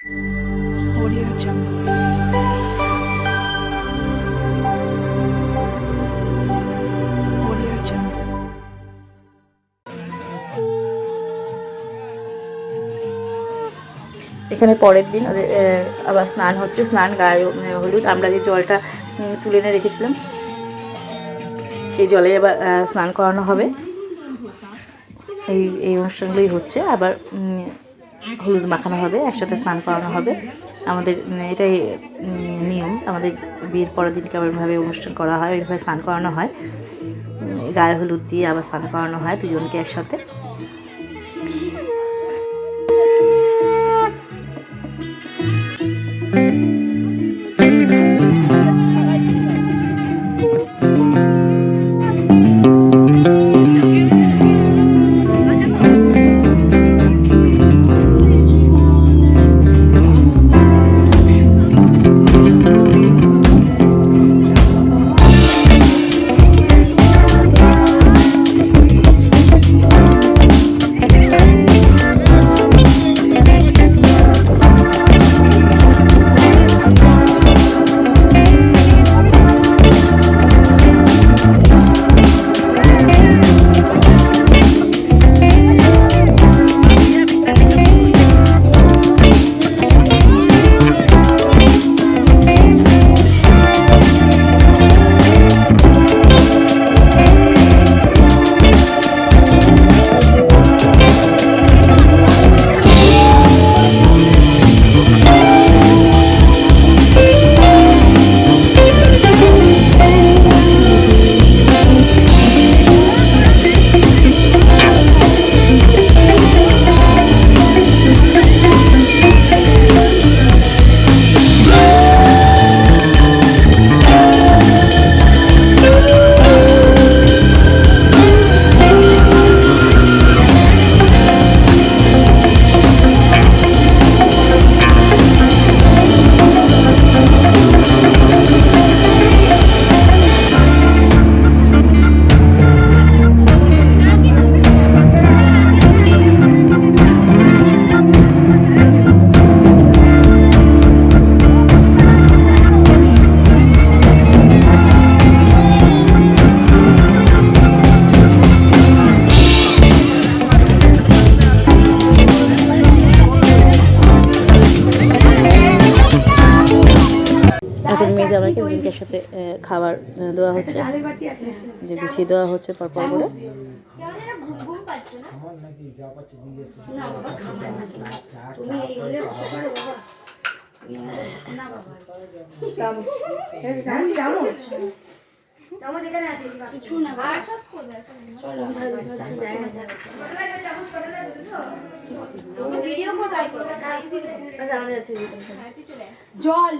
Audio Jungle. এখানে পরের দিন ওদের আবার স্নান হচ্ছে, স্নান গায়ে হলুদ। আমরা যে জলটা তুলে এনে রেখেছিলাম, সেই জলে আবার স্নান করানো হবে। এই এই অনুষ্ঠানগুলোই হচ্ছে। আবার হলুদ মাখানো হবে, একসাথে স্নান করানো হবে। আমাদের এটাই নিয়ম। আমাদের বিয়ের পরের দিনকে এভাবে অনুষ্ঠান করা হয় এইভাবে স্নান করানো হয়। গায়ে হলুদ দিয়ে আবার স্নান করানো হয়, দুজনকে একসাথে। যে গুছিয়ে দেওয়া হচ্ছে পরপর করে জল।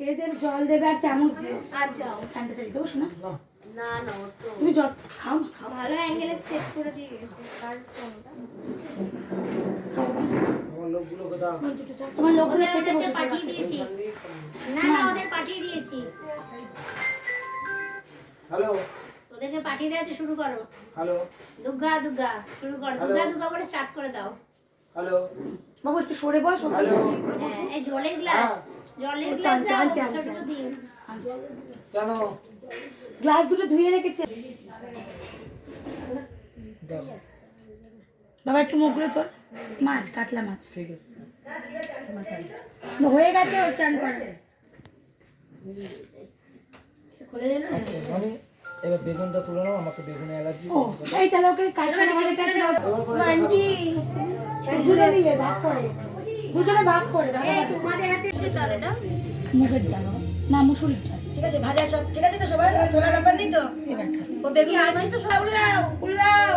এদের জল দেবে আর চামচ দিও আচ্ছা ঠান্ডা চাই দেবো শোনা। না না ও তো তুমি জল খাও খাও। ভালো অ্যাঙ্গেলে সেট করে দিয়ে গেছে আর কোনটা তোমার লোকগুলো ওদের খেতে পাঠিয়ে দিয়েছি। না না ওদের পাঠিয়ে দিয়েছি। হ্যালো। ওদেরকে পাঠিয়ে দিয়েছে শুরু করো। হ্যালো। দুর্গা দুর্গা শুরু করো। দুর্গা দুর্গা করে স্টার্ট করে দাও। হ্যালো। বাবু একটু সরে বস হ্যালো। হ্যাঁ এই জলের গ্লাস ছোট দিন কেন? গ্লাস দুটো ধুয়ে রেখেছে। বাবা একটু মুখগুলো তোর। মাছ কাতলা মাছ। ঠিক আছে। হয়ে গেছে ওর চান করা। আচ্ছা মানে এবার বেগুনটা তুলে নাও আমার তো বেগুনে অ্যালার্জি। ও এই তাহলে ওকে কাটবে আমাদের কাছে দাও। আন্টি দুজনে ভাগ করে তোমাদের হাতে মুগের ডাল। না মুসুরির ডাল। ঠিক আছে ভাজা সব। ঠিক আছে তো সবার তোলার ব্যাপার নেই তো? এবার ওর বেগুন আর তো? সব উড়ে দাও উড়ে দাও।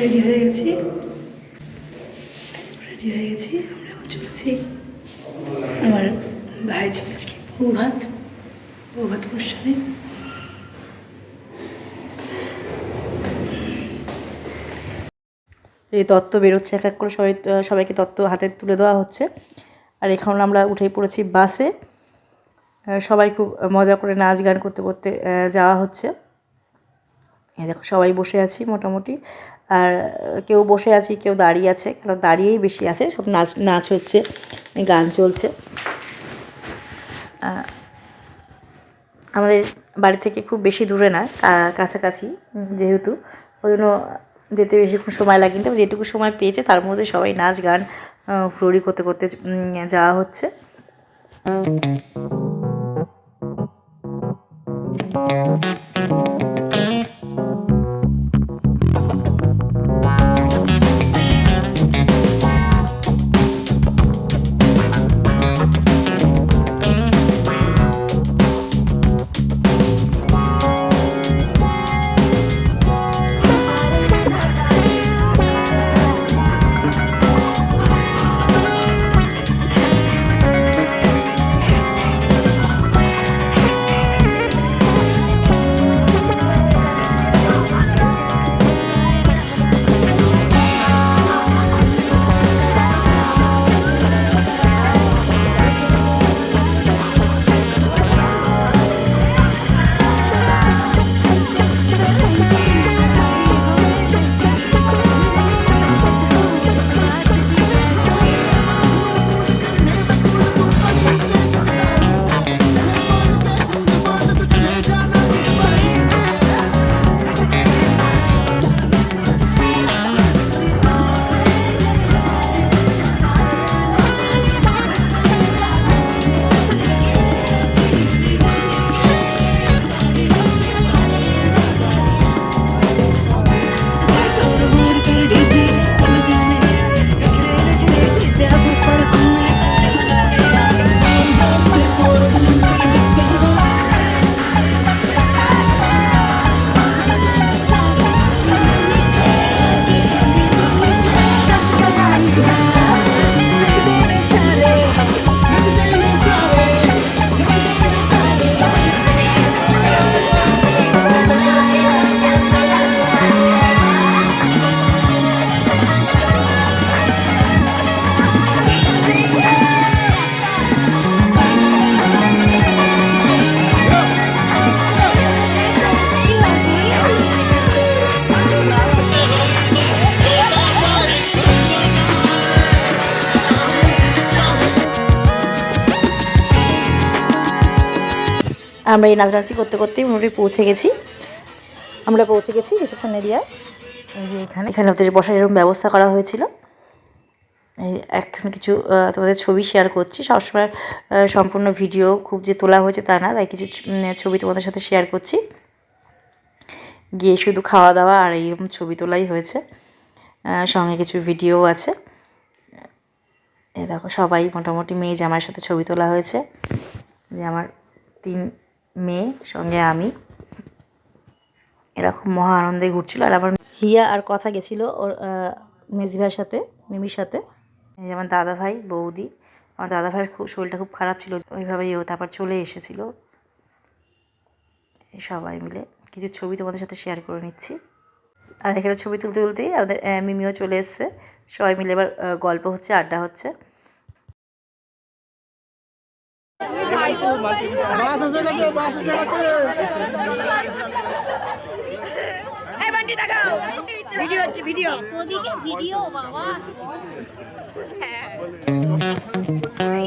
রেডি হয়ে গেছি। রেডি হয়ে গেছি, আমরা এখন চলেছি আমার ভাই আজকে বউ ভাত ভাত অনুষ্ঠানে। এই তত্ত্ব বেরোচ্ছে, এক এক করে সবাই, সবাইকে তত্ত্ব হাতে তুলে দেওয়া হচ্ছে। আর এখন আমরা উঠেই পড়েছি বাসে। সবাই খুব মজা করে নাচ গান করতে করতে যাওয়া হচ্ছে। দেখো, সবাই বসে আছি মোটামুটি। আর কেউ বসে আছি, কেউ দাঁড়িয়ে আছে কারণ দাঁড়িয়েই বেশি আছে, সব নাচ নাচ হচ্ছে, গান চলছে। আমাদের বাড়ি থেকে খুব বেশি দূরে না কাছাকাছি যেহেতু, ওই জন্য যেতে বেশিক্ষণ সময় লাগে কিন্তু যেটুকু সময় পেয়েছে তার মধ্যে সবাই নাচ, গান ফ্লোরি করতে করতে যাওয়া হচ্ছে। আমরা এই নাচানাচি করতে করতেই মোটামুটি পৌঁছে গেছি। আমরা পৌঁছে গেছি রিসেপশন এরিয়া এই যে এখানে এখানে ওদের বসার এরকম ব্যবস্থা করা হয়েছিল। এই এখন কিছু তোমাদের ছবি শেয়ার করছি। সবসময় সম্পূর্ণ ভিডিও খুব যে তোলা হয়েছে তা না, তাই কিছু ছবি তোমাদের সাথে শেয়ার করছি। গিয়ে শুধু খাওয়া দাওয়া আর এইরকম ছবি তোলাই হয়েছে। সঙ্গে কিছু ভিডিও আছে। এ দেখো, সবাই মোটামুটি মেয়ে জামাইয়ের সাথে ছবি তোলা হয়েছে। যে আমার তিন মেয়ে সঙ্গে আমি। এরকম মহা আনন্দে ঘুরছিল আর আবার হিয়া আর কথা গেছিল ওর আহ, মেজভাইয়ের সাথে মিমির সাথে। এই যে আমার দাদা ভাই বৌদি আমার দাদা ভাইয়ের খুব শরীরটা খুব খারাপ ছিল ওইভাবেই ও তারপর চলে এসেছিল। সবাই মিলে কিছু ছবি তোমাদের সাথে শেয়ার করে নিচ্ছি। আর এখানে ছবি তুলতে তুলতেই আমাদের মিমিও চলে এসছে। সবাই মিলে এবার গল্প হচ্ছে আড্ডা হচ্ছে। ভিডিও হচ্ছে ভিডিও। ওদিকে ভিডিও বাবা।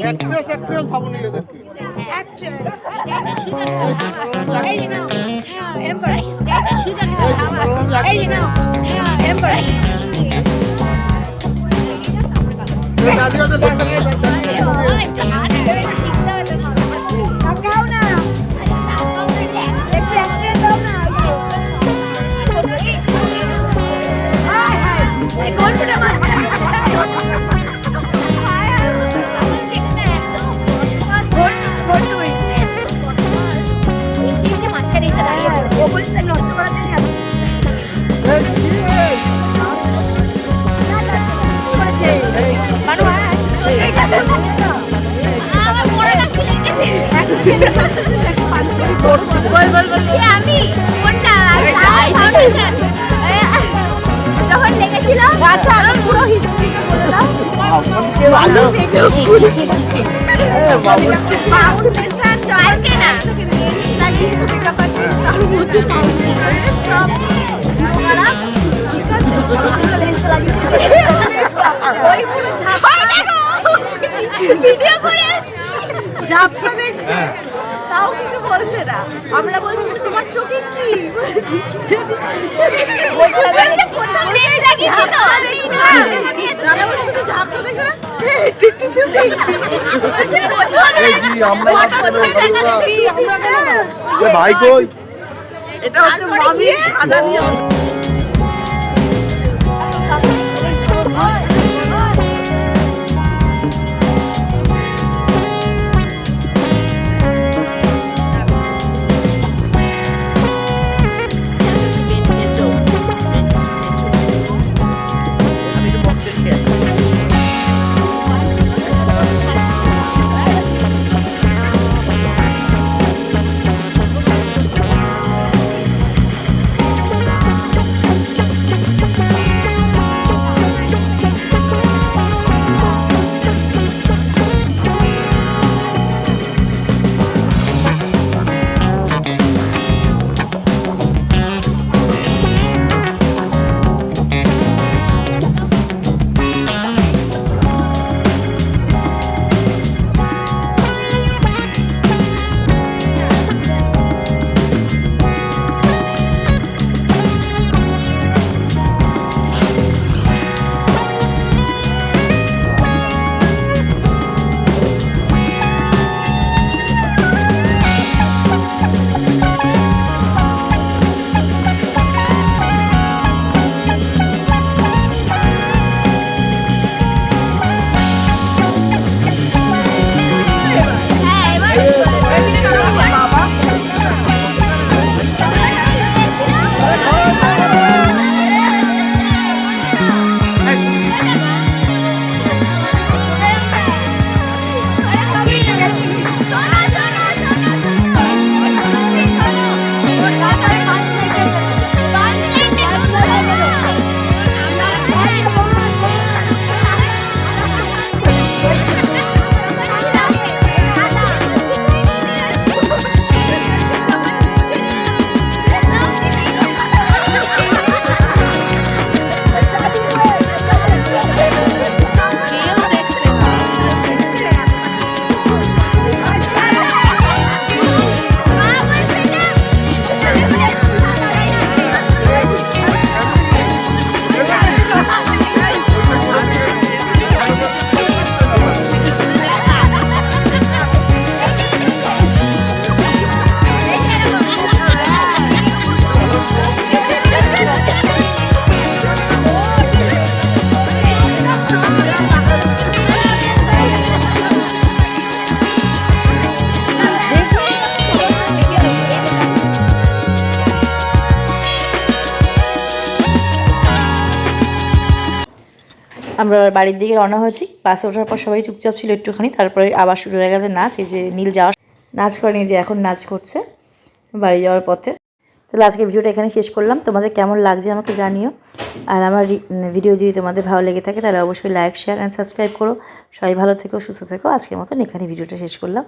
অ্যাক্ট্রেস অ্যাক্ট্রেস ভাবো নিজেদেরকে এই নাও। হ্যাঁ, এরকম করে সুজন এই নাও। হ্যাঁ, এরকম করে দাঁড়িয়ে আছে আমি কোনটা যখন লেগেছিল আচ্ছা আমি পুরো হিস্ট্রি বলে দাও ভিডিও করে ঝাপসা দেখছে তাও কিছু বলছে না আমরা বলছি তোমার চোখে কি বলছি বলছে দাদা বলছে তুমি দেখো না বলছে ভাই কই এটা হচ্ছে মামি সাজা দিয়ে আমরা বাড়ির দিকে রওনা হয়েছি। বাসে ওঠার পর সবাই চুপচাপ ছিল একটুখানি, তারপরে আবার শুরু হয়ে গেছে নাচ, এই যে নীল যাওয়া। নাচ করেনি যে এখন নাচ করছে বাড়ি যাওয়ার পথে। তাহলে আজকে ভিডিওটা এখানে শেষ করলাম। তোমাদের কেমন লাগছে আমাকে জানিও। আর আমার ভিডিও যদি তোমাদের ভালো লেগে থাকে, তাহলে অবশ্যই লাইক শেয়ার অ্যান্ড সাবস্ক্রাইব করো। সবাই ভালো থেকো, সুস্থ থেকো। আজকের মতন এখানে ভিডিওটা শেষ করলাম।